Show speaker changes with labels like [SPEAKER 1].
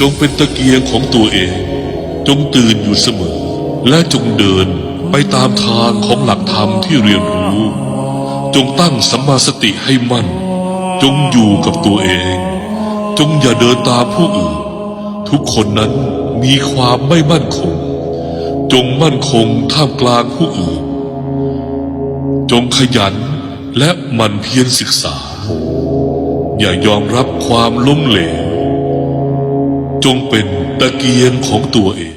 [SPEAKER 1] จงเป็นตะเกียงของตัวเอง จงตื่นอยู่เสมอ และจงเดินไปตามทางของหลักธรรมที่เรียนรู้ จงตั้งสัมมาสติให้มั่น จงอยู่กับตัวเอง จงอย่าเดินตามผู้อื่น ทุกคนนั้นมีความไม่มั่นคง จงมั่นคงท่ามกลางผู้อื่น จงขยันและมันเพียรศึกษา อย่ายอมรับความล้มเหลว จงเป็นตะเกียงของตัวเอง